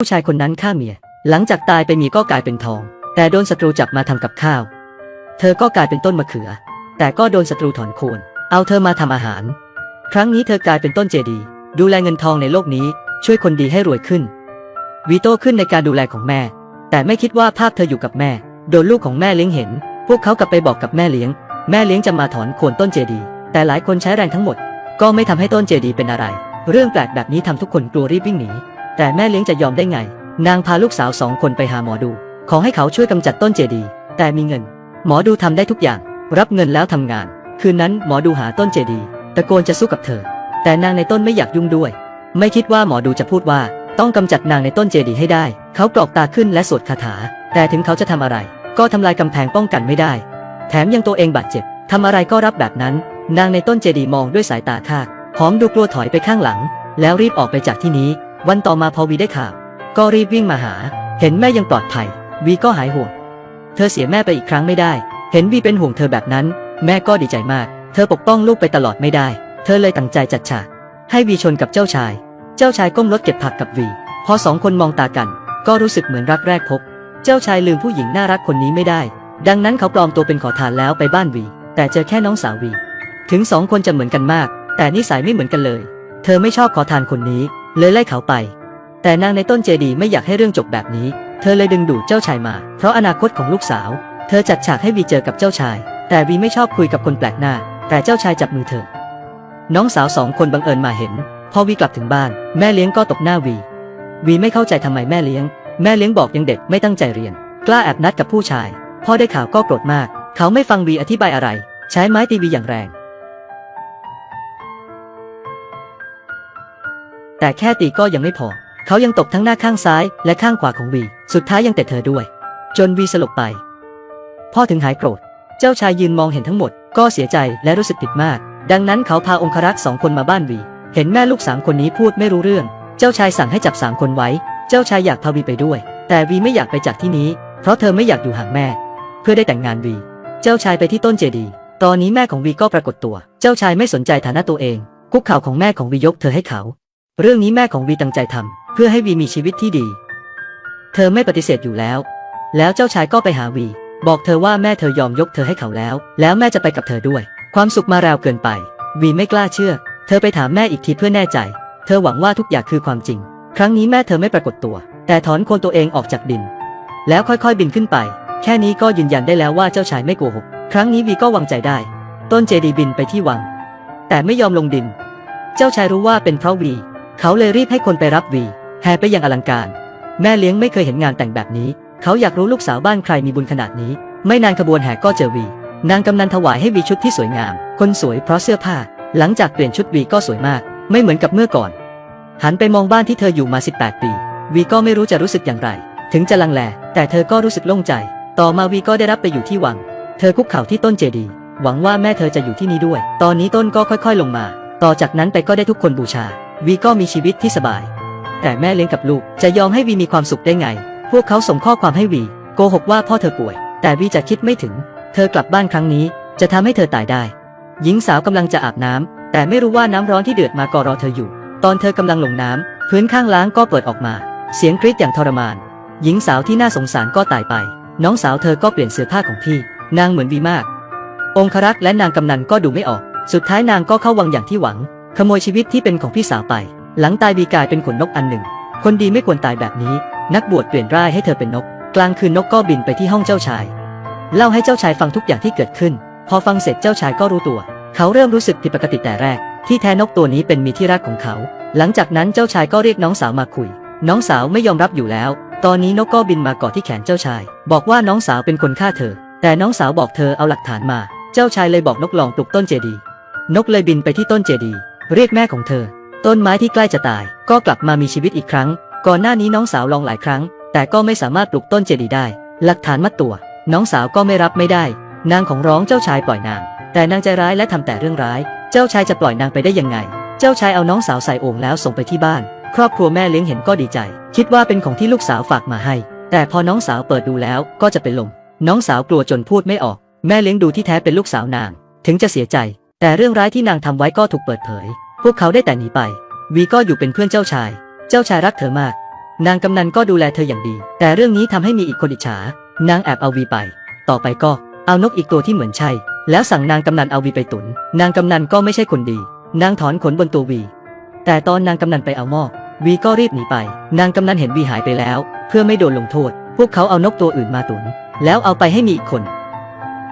ผู้ชายคนนั้นฆ่าเมีย หลังจากตายไปเมียก็กลายเป็นทอง แต่โดนศัตรูจับมาทำกับข้าว เธอก็กลายเป็นต้นมะเขือ แต่ก็โดนศัตรูถอนโคนเอาเธอมาทำอาหาร ครั้งนี้เธอกลายเป็นต้นเจดีย์ดูแลเงินทองในโลกนี้ ช่วยคนดีให้รวยขึ้น วีโต้ขึ้นในการดูแลของแม่ แต่ไม่คิดว่าภาพเธออยู่กับแม่ โดนลูกของแม่เลี้ยงเห็น พวกเขากลับไปบอกกับแม่เลี้ยง แม่เลี้ยงจะมาถอนโคนต้นเจดีย์แต่หลายคนใช้แรงทั้งหมด ก็ไม่ทำให้ต้นเจดีย์เป็นอะไร เรื่องแปลกแบบนี้ทำทุกคนกลัวรีบวิ่งหนี แต่แม่เลี้ยงจะยอมได้ไง นางพาลูกสาวสองคนไปหาหมอดู ขอให้เขาช่วยกำจัดต้นเจดี แต่มีเงิน หมอดูทำได้ทุกอย่าง รับเงินแล้วทำงาน คืนนั้นหมอดูหาต้นเจดี ตะโกนจะสู้กับเธอ แต่นางในต้นไม่อยากยุ่งด้วย ไม่คิดว่าหมอดูจะพูดว่า ต้องกำจัดนางในต้นเจดีให้ได้ เขากรอกตาขึ้นและสวดคาถา แต่ถึงเขาจะทำอะไร ก็ทำลายกำแพงป้องกันไม่ได้ แถมยังตัวเองบาดเจ็บทำอะไรก็รับแบบนั้น นางในต้นเจดีมองด้วยสายตาคาดหอมดูกลัวถอยไปข้างหลัง แล้วรีบออกไปจากที่นี้ วันต่อมาพอวีได้ข่าวก็รีบวิ่งมาหา เห็นแม่ยังปลอดภัย วีก็หายห่วง เธอเสียแม่ไปอีกครั้งไม่ได้ เห็นวีเป็นห่วงเธอแบบนั้น แม่ก็ดีใจมาก เธอปกป้องลูกไปตลอดไม่ได้ เธอเลยตั้งใจจัดฉากให้วีชนกับเจ้าชาย เจ้าชายก้มรถเก็บผักกับวี พอสองคนมองตากัน ก็รู้สึกเหมือนรักแรกพบ เจ้าชายลืมผู้หญิงน่ารักคนนี้ไม่ได้ ดังนั้นเขาปลอมตัวเป็นขอทานแล้วไปบ้านวี แต่เจอแค่น้องสาววี ถึงสองคนจะเหมือนกันมาก แต่นิสัยไม่เหมือนกันเลย เธอไม่ชอบขอทานคนนี้ เลยไล่เขาไป แต่นางในต้นเจดีย์ไม่อยากให้เรื่องจบแบบนี้ เธอเลยดึงดูดเจ้าชายมา เพราะอนาคตของลูกสาว เธอจัดฉากให้วีเจอกับเจ้าชาย แต่วีไม่ชอบคุยกับคนแปลกหน้า แต่เจ้าชายจับมือเธอ น้องสาวสองคนบังเอิญมาเห็น พอวีกลับถึงบ้าน แม่เลี้ยงก็ตบหน้าวี วีไม่เข้าใจทำไมแม่เลี้ยง แม่เลี้ยงบอกยังเด็กไม่ตั้งใจเรียน กล้าแอบนัดกับผู้ชายพ่อได้ข่าวก็โกรธมาก เขาไม่ฟังวีอธิบายอะไร ใช้ไม้ตีวีอย่างแรง แต่แค่ตีก็ยังไม่พอ เขายังตบทั้งหน้าข้างซ้ายและข้างขวาของวี สุดท้ายยังเตะเธอด้วย จนวีสลบไป พ่อถึงหายโกรธ เจ้าชายยืนมองเห็นทั้งหมด ก็เสียใจและรู้สึกผิดมาก ดังนั้นเขาพาองครักษ์สองคนมาบ้านวี เห็นแม่ลูกสามคนนี้พูดไม่รู้เรื่อง เจ้าชายสั่งให้จับสามคนไว้ เจ้าชายอยากพาวีไปด้วย แต่วีไม่อยากไปจากที่นี้ เพราะเธอไม่อยากอยู่ห่างแม่ เพื่อได้แต่งงานวี เจ้าชายไปที่ต้นเจดีย์ตอนนี้แม่ของวีก็ปรากฏตัว เจ้าชายไม่สนใจฐานะตัวเอง คุกเข่าของแม่ของวียกเธอให้เขา เรื่องนี้แม่ของวีตั้งใจทำเพื่อให้วีมีชีวิตที่ดี เธอไม่ปฏิเสธอยู่แล้ว แล้วเจ้าชายก็ไปหาวี บอกเธอว่าแม่เธอยอมยกเธอให้เขาแล้ว แล้วแม่จะไปกับเธอด้วย ความสุขมาแรวเกินไป วีไม่กล้าเชื่อ เธอไปถามแม่อีกทีเพื่อแน่ใจ เธอหวังว่าทุกอย่างคือความจริง ครั้งนี้แม่เธอไม่ปรากฏตัว แต่ถอนโคนตัวเองออกจากดิน แล้วค่อยๆบินขึ้นไป แค่นี้ก็ยืนยันได้แล้วว่าเจ้าชายไม่โกหก ครั้งนี้วีก็วางใจได้ ต้นเจดียบินไปที่วัง แต่ไม่ยอมลงดิน เจ้าชายรู้ว่าเป็นเพราะวี เขาเลยรีบให้คนไปรับวีแห่ไปอย่างอลังการ แม่เลี้ยงไม่เคยเห็นงานแต่งแบบนี้ เขาอยากรู้ลูกสาวบ้านใครมีบุญขนาดนี้ ไม่นานขบวนแห่ก็เจอวี นางกำนันถวายให้วีชุดที่สวยงาม คนสวยเพราะเสื้อผ้า หลังจากเปลี่ยนชุดวีก็สวยมาก ไม่เหมือนกับเมื่อก่อน หันไปมองบ้านที่เธออยู่มา 18 ปี วีก็ไม่รู้จะรู้สึกอย่างไร ถึงจะลังแล แต่เธอก็รู้สึกโล่งใจ ต่อมาวีก็ได้รับไปอยู่ที่วัง เธอคุกเข่าที่ต้นเจดีย์หวังว่าแม่เธอจะอยู่ที่นี่ด้วย ตอนนี้ต้นก็ค่อย ๆ ลงมา ต่อจากนั้นไปก็ได้ทุกคนบูชา วีก็มีชีวิตที่สบาย แต่แม่เลี้ยงกับลูกจะยอมให้วีมีความสุขได้ไง พวกเขาส่งข้อความให้วีโกหกว่าพ่อเธอป่วย แต่วีจะคิดไม่ถึง เธอกลับบ้านครั้งนี้ จะทำให้เธอตายได้ หญิงสาวกำลังจะอาบน้ำแต่ไม่รู้ว่าน้ำร้อนที่เดือดมากรอเธออยู่ ตอนเธอกำลังลงน้ำพื้นข้างล้างก็เปิดออกมา เสียงกรีดอย่างทรมาน หญิงสาวที่น่าสงสารก็ตายไป น้องสาวเธอก็เปลี่ยนเสื้อผ้าของพี่ นางเหมือนวีมาก องครักษ์และนางกำนันก็ดูไม่ออก สุดท้ายนางก็เข้าวังอย่างที่หวัง ขโมยชีวิตที่เป็นของพี่สาวไป หลังตายวีกลายเป็นขนนกอันหนึ่ง คนดีไม่ควรตายแบบนี้ นักบวชเปลี่ยนร่ายให้เธอเป็นนก กลางคืนนกก็บินไปที่ห้องเจ้าชาย เล่าให้เจ้าชายฟังทุกอย่างที่เกิดขึ้น พอฟังเสร็จเจ้าชายก็รู้ตัว เขาเริ่มรู้สึกผิดปกติแต่แรก ที่แท้นกตัวนี้เป็นมีที่รักของเขา หลังจากนั้นเจ้าชายก็เรียกน้องสาวมาคุย น้องสาวไม่ยอมรับอยู่แล้ว ตอนนี้นกก็บินมาเกาะที่แขนเจ้าชาย บอกว่าน้องสาวเป็นคนฆ่าเธอ แต่น้องสาวบอกเธอเอาหลักฐานมา เจ้าชายเลยบอกนกลองปลูกต้นเจดี นกเลยบินไปที่ต้นเจดีย เรียกแม่ของเธอ ต้นไม้ที่ใกล้จะตาย ก็กลับมามีชีวิตอีกครั้ง ก่อนหน้านี้น้องสาวลองหลายครั้ง แต่ก็ไม่สามารถปลูกต้นเจดีย์ได้ หลักฐานมัดตัว น้องสาวก็ไม่รับไม่ได้ นางของร้องเจ้าชายปล่อยนาง แต่นางใจร้ายและทำแต่เรื่องร้าย เจ้าชายจะปล่อยนางไปได้ยังไง เจ้าชายเอาน้องสาวใส่โอ่งแล้วส่งไปที่บ้าน ครอบครัวแม่เลี้ยงเห็นก็ดีใจ คิดว่าเป็นของที่ลูกสาวฝากมาให้ แต่พอน้องสาวเปิดดูแล้วก็จะเป็นลม น้องสาวกลัวจนพูดไม่ออก แม่เลี้ยงดูที่แท้เป็นลูกสาวนาง ถึงจะเสียใจ แต่เรื่องร้ายที่นางทำไว้ก็ถูกเปิดเผย พวกเขาได้แต่หนีไป วีก็อยู่เป็นเพื่อนเจ้าชาย เจ้าชายรักเธอมาก นางกำนันก็ดูแลเธออย่างดี แต่เรื่องนี้ทำให้มีอีกคนอิจฉา นางแอบเอาวีไป ต่อไปก็เอานกอีกตัวที่เหมือนใช่ แล้วสั่งนางกำนันเอาวีไปตุน นางกำนันก็ไม่ใช่คนดี นางถอนขนบนตัววี แต่ตอนนางกำนันไปเอาหม้อวีก็รีบหนีไป นางกำนันเห็นวีหายไปแล้ว เพื่อไม่โดนลงโทษ พวกเขาเอานกตัวอื่นมาตุน แล้วเอาไปให้มีอีกคน